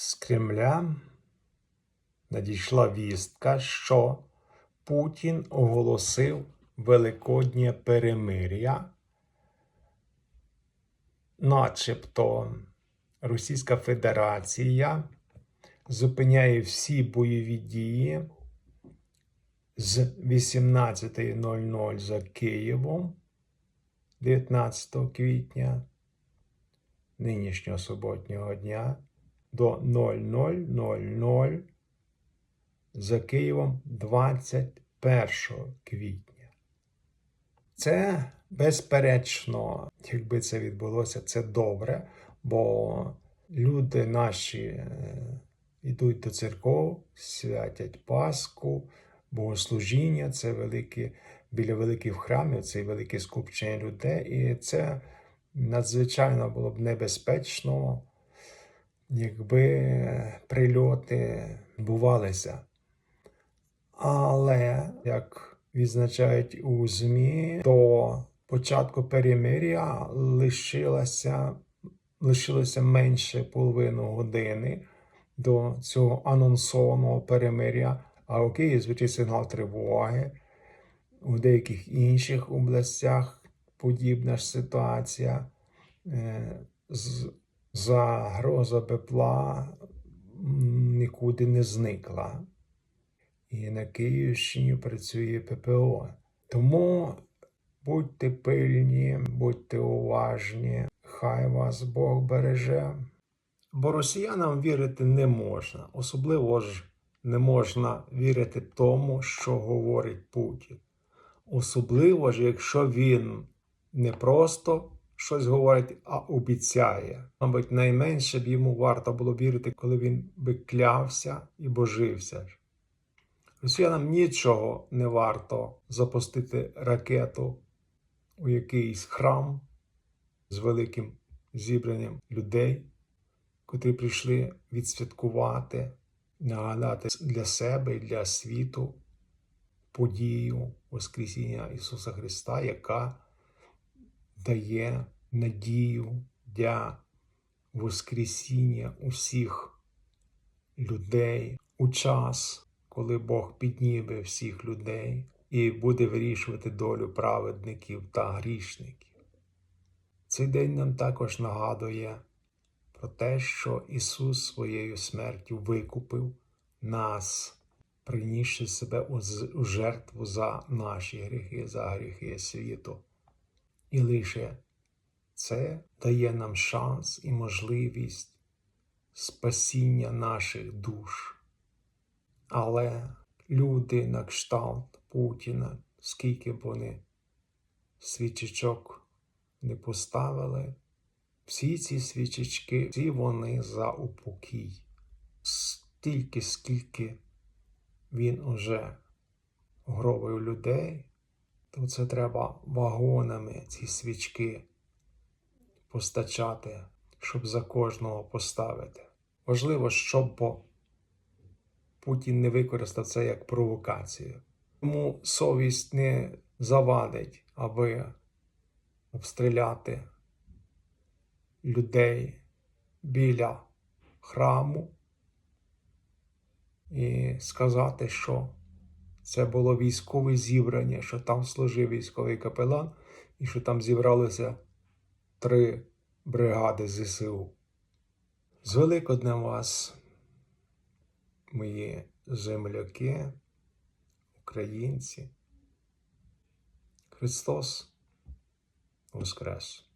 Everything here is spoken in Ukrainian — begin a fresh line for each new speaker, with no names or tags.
З Кремля надійшла вістка, що Путін оголосив Великоднє перемир'я, начебто Російська Федерація зупиняє всі бойові дії з 18.00 за Києвом 19 квітня нинішнього суботнього дня до 00.00 за Києвом 21 квітня. Це безперечно, якби це відбулося, це добре, бо люди наші е, йдуть до церков, святять Пасху, богослужіння, це великі, біля великих храмів, це велике скупчення людей, і це надзвичайно було б небезпечно, якби прильоти бувалися. Але, як відзначають у ЗМІ, до початку перемир'я лишилося, лишилося менше половини години до цього анонсованого перемир'я. А у Києві звучить сигнал тривоги. У деяких інших областях подібна ж ситуація. Е, з- Загроза бепла м, нікуди не зникла. І на Київщині працює ППО. Тому будьте пильні, будьте уважні, хай вас Бог береже. Бо росіянам вірити не можна, особливо ж не можна вірити тому, що говорить Путін. Особливо ж, якщо він не просто щось говорить, а обіцяє. Мабуть, найменше б йому варто було вірити, коли він би клявся і божився. Росіянам нічого не варто запустити ракету у якийсь храм з великим зібранням людей, котрі прийшли відсвяткувати, нагадати для себе і для світу подію Воскресіння Ісуса Христа, яка дає надію для Воскресіння усіх людей у час, коли Бог підніме всіх людей і буде вирішувати долю праведників та грішників. Цей день нам також нагадує про те, що Ісус своєю смертю викупив нас, принісши себе у жертву за наші гріхи, за гріхи світу. І лише це дає нам шанс і можливість спасіння наших душ. Але люди на кшталт Путіна, скільки б вони свічечок не поставили, всі ці свічечки, всі вони за упокій. Стільки, скільки він уже гробив людей, то це треба вагонами ці свічки постачати, щоб за кожного поставити. Важливо, щоб Путін не використав це як провокацію. Тому совість не завадить, аби обстріляти людей біля храму і сказати, що це було військове зібрання, що там служив військовий капелан, і що там зібралися три бригади ЗСУ. З Великоднем вас, мої земляки, українці. Христос Воскрес!